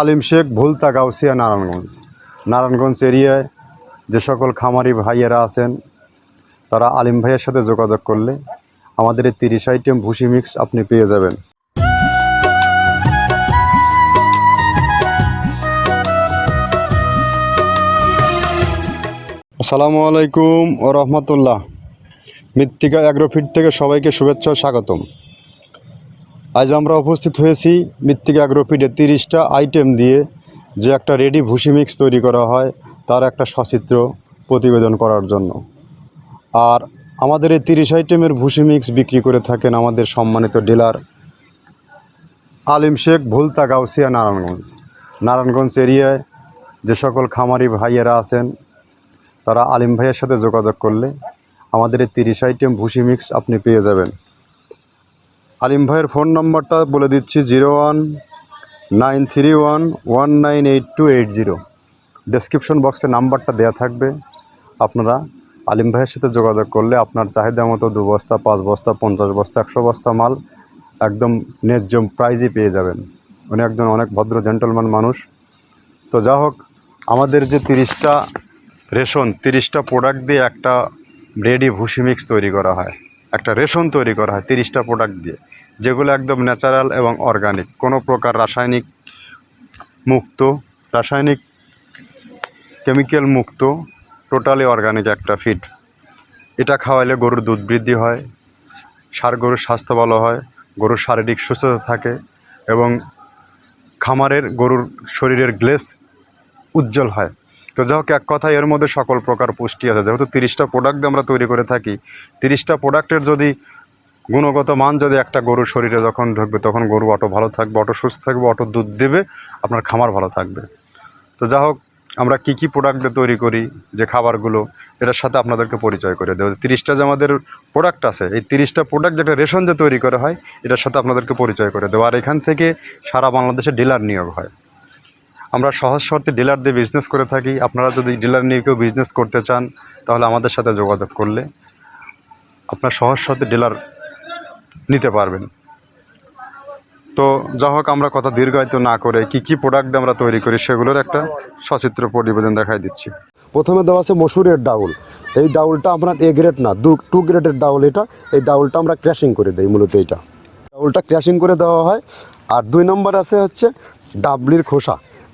আলিম শেখ ভুলতা গাউসিয়া নারায়ণগঞ্জ। নারায়ণগঞ্জ এরিয়ায় যে সকল খামারি ভাইয়েরা আছেন, তারা আলিম ভাইয়ের সাথে যোগাযোগ করলে আমাদের এই তিরিশ আইটেম ভুসি মিক্স আপনি পেয়ে যাবেন। আসসালামু আলাইকুম ও রহমতুল্লাহ। মৃত্তিকা অ্যাগ্রোফিট থেকে সবাইকে শুভেচ্ছা স্বাগতম। আজ আমরা উপস্থিত হয়েছি মৃত্তিকা অ্যাগ্রোফিটে তিরিশটা আইটেম দিয়ে যে একটা রেডি ভুসি মিক্স তৈরি করা হয়, তার একটা সচিত্র প্রতিবেদন করার জন্য। আর আমাদের এই তিরিশ আইটেমের ভুসি মিক্স বিক্রি করে থাকেন আমাদের সম্মানিত ডিলার আলিম শেখ ভুলতা গাউসিয়া নারায়ণগঞ্জ। নারায়ণগঞ্জ এরিয়ায় যে সকল খামারি ভাইয়েরা আছেন, তারা আলিম ভাইয়ের সাথে যোগাযোগ করলে আমাদের এই তিরিশ আইটেম ভুসি মিক্স আপনি পেয়ে যাবেন। আলিম ভাইয়ের ফোন নম্বরটা বলে দিচ্ছি zero one nine three one one nine eight two eight zero. Description বক্সে নাম্বারটা দেওয়া থাকবে। আপনারা আলিম ভাইয়ের সাথে যোগাযোগ করলে আপনার চাহিদা মতো দু বস্তা, পাঁচ বস্তা, পঞ্চাশ বস্তা, একশো বস্তা মাল একদম ন্যায্য প্রাইজই পেয়ে যাবেন। উনি একজন অনেক ভদ্র জেন্টলম্যান মানুষ। তো যা হোক, আমাদের যে তিরিশটা রেশন, তিরিশটা প্রোডাক্ট দিয়ে একটা রেডি ভুসি মিক্স তৈরি করা হয়। একটা রেশন তৈরি করা হয় তিরিশটা প্রোডাক্ট দিয়ে, যেগুলো একদম ন্যাচারাল এবং অর্গানিক কোনো প্রকার রাসায়নিক মুক্ত, রাসায়নিক কেমিক্যাল মুক্ত টোটালি অর্গানিক একটা ফিড এটা খাওয়াইলে গরুর দুধ বৃদ্ধি হয়, সার গরুর স্বাস্থ্য ভালো হয়, গরুর শারীরিক সুস্থতা থাকে এবং খামারের গরুর শরীরের গ্লেস উজ্জ্বল হয়। তো যাই হোক, এক কথায় এর মধ্যে সকল প্রকার পুষ্টি আছে। যেহেতু তিরিশটা প্রোডাক্ট আমরা তৈরি করে থাকি, তিরিশটা প্রোডাক্টের যদি গুণগত মান যদি একটা গরুর শরীরে যখন ঢুকবে, তখন গরু অটো ভালো থাকবে, অটো সুস্থ থাকবে, অটো দুধ দেবে, আপনার খামার ভালো থাকবে। তো যা হোক, আমরা কী কী প্রোডাক্ট দিয়ে তৈরি করি, যে খাবারগুলো, এটার সাথে আপনাদেরকে পরিচয় করে দেবো। তিরিশটা যে আমাদের প্রোডাক্ট আছে, এই তিরিশটা প্রোডাক্ট যেটা রেশন যে তৈরি করা হয়, এটার সাথে আপনাদেরকে পরিচয় করে দেবো। আর এখান থেকে সারা বাংলাদেশে ডিলার নিয়োগ হয়। আমরা সহজ শর্তে ডিলার দিয়ে বিজনেস করে থাকি। আপনারা যদি ডিলার নিয়ে কেউ বিজনেস করতে চান, তাহলে আমাদের সাথে যোগাযোগ করলে আপনার সহজ শর্তে ডিলার নিতে পারবেন। তো যা হোক, আমরা কথা দীর্ঘায়িত না করে কি কি প্রোডাক্ট দিয়ে আমরা তৈরি করি সেগুলোর একটা সচিত্র প্রতিবেদন দেখাই দিচ্ছি। প্রথমে দেওয়া আছে মসুরের ডাউল। এই ডাউলটা আপনার এ গ্রেড না, দু টু গ্রেডের ডাউল এটা। এই ডাউলটা আমরা ক্র্যাশিং করে দিই মূলত এইটা। ডাউলটা ক্র্যাশিং করে দেওয়া হয়। আর দুই নম্বর আছে হচ্ছে ডাবলির খোসা।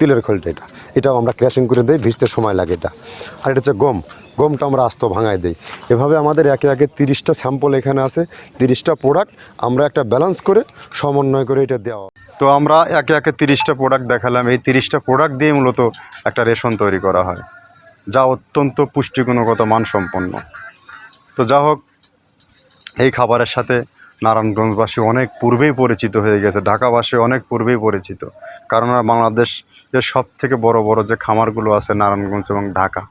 তিলের খোলটা এটা। এটাও আমরা ক্র্যাশিং করে দিই, ভিজতে সময় লাগে এটা। আর এটা হচ্ছে গম। গমটা আমরা আস্ত ভাঙায় দিই। এভাবে আমাদের একে একে তিরিশটা স্যাম্পল এখানে আছে, তিরিশটা প্রোডাক্ট আমরা একটা ব্যালেন্স করে সমন্বয় করে এটা দেওয়া। তো আমরা একে একে তিরিশটা প্রোডাক্ট দেখালাম। এই তিরিশটা প্রোডাক্ট দিয়ে মূলত একটা রেশন তৈরি করা হয়, যা অত্যন্ত পুষ্টিগুণগত মানসম্পন্ন। তো যা হোক এই খাবারের সাথে নারায়ণগঞ্জবাসী অনেক পূর্বেই পরিচিত হয়ে গেছে, ঢাকাবাসী অনেক পূর্বেই পরিচিত। কারণ বাংলাদেশের সব থেকে বড় বড় যে খামারগুলো আছে নারায়ণগঞ্জ এবং ঢাকা,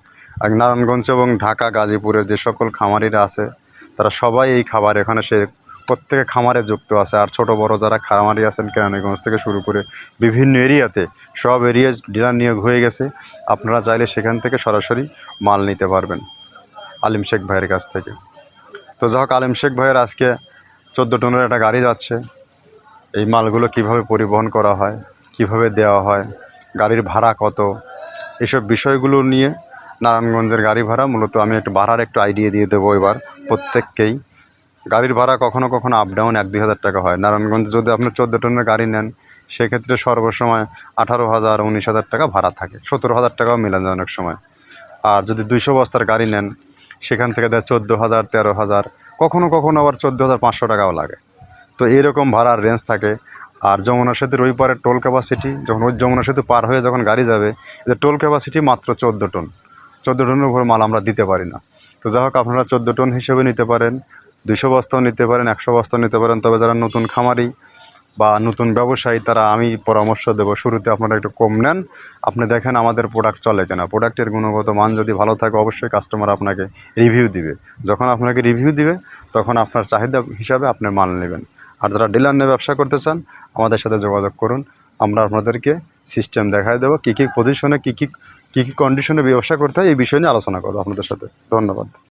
আর নারায়ণগঞ্জ এবং ঢাকা, গাজীপুরের যে সকল খামারিরা আছে, তারা সবাই এই খাবার এখানে সে প্রত্যেকে খামারে যুক্ত আছে, আর ছোট বড় যারা খামারি আছেন কেরানীগঞ্জ থেকে শুরু করে বিভিন্ন এরিয়াতে সব এরিয়া ডিলার নিয়োগ হয়ে গেছে। আপনারা চাইলে সেখান থেকে সরাসরি মাল নিতে পারবেন, আলিম শেখ ভাইয়ের কাছ থেকে। তো যা হোক, আলিম শেখ ভাইয়ের আজকে চোদ্দ টনের একটা গাড়ি যাচ্ছে। এই মালগুলো কীভাবে পরিবহন করা হয়, কীভাবে দেওয়া হয়, গাড়ির ভাড়া কত, এসব বিষয়গুলো নিয়ে নারায়ণগঞ্জের গাড়ি ভাড়া মূলত আমি একটু ভাড়ার একটু আইডিয়া দিয়ে দেবো এবার প্রত্যেককেই। গাড়ির ভাড়া কখনো কখনো আপ ডাউন এক দুই হাজার টাকা হয়। নারায়ণগঞ্জ যদি আপনি চোদ্দ টনের গাড়ি নেন, সেক্ষেত্রে সর্বসময় আঠারো হাজার, উনিশ হাজার টাকা ভাড়া থাকে। সতেরো হাজার টাকাও মিলে যায় অনেক সময়। আর যদি দুইশো বস্তার গাড়ি নেন সেখান থেকে দেয় চোদ্দ হাজার তেরো হাজার কখনো কখনো আবার চোদ্দ হাজার পাঁচশো টাকাও লাগে। তো এইরকম ভাড়ার রেঞ্জ থাকে। আর যমুনা সেতুর ওই পারে টোল ক্যাপাসিটি যখন ওই যমুনা সেতু পার হয়ে যখন গাড়ি যাবে যে টোল ক্যাপাসিটি মাত্র চোদ্দ টন। চোদ্দ টনের উপর মাল আমরা দিতে পারি না। তো যাই হোক, আপনারা চোদ্দ টন হিসেবে নিতে পারেন দুশো বস্তাও নিতে পারেন, একশো বস্তাও নিতে পারেন। তবে যারা নতুন খামারি বা নতুন ব্যবসায়ী, তারা আমি পরামর্শ দেবো। শুরুতে আপনারা একটু কম নেন। আপনি দেখেন আমাদের প্রোডাক্ট চলে কিনা। প্রোডাক্টের গুণগত মান যদি ভালো থাকে, অবশ্যই কাস্টমার আপনাকে রিভিউ দিবে। যখন আপনাকে রিভিউ দিবে, তখন আপনার চাহিদা হিসাবে আপনি মাল নেবেন। আর যারা ডিলার নিয়ে ব্যবসা করতে চান, আমাদের সাথে যোগাযোগ করুন। আমরা আপনাদেরকে সিস্টেম দেখায় দেবো, কী কী পজিশনে কী কী কী কী কন্ডিশনে ব্যবসা করতে হয়, এই বিষয় নিয়ে আলোচনা করব আপনাদের সাথে। ধন্যবাদ।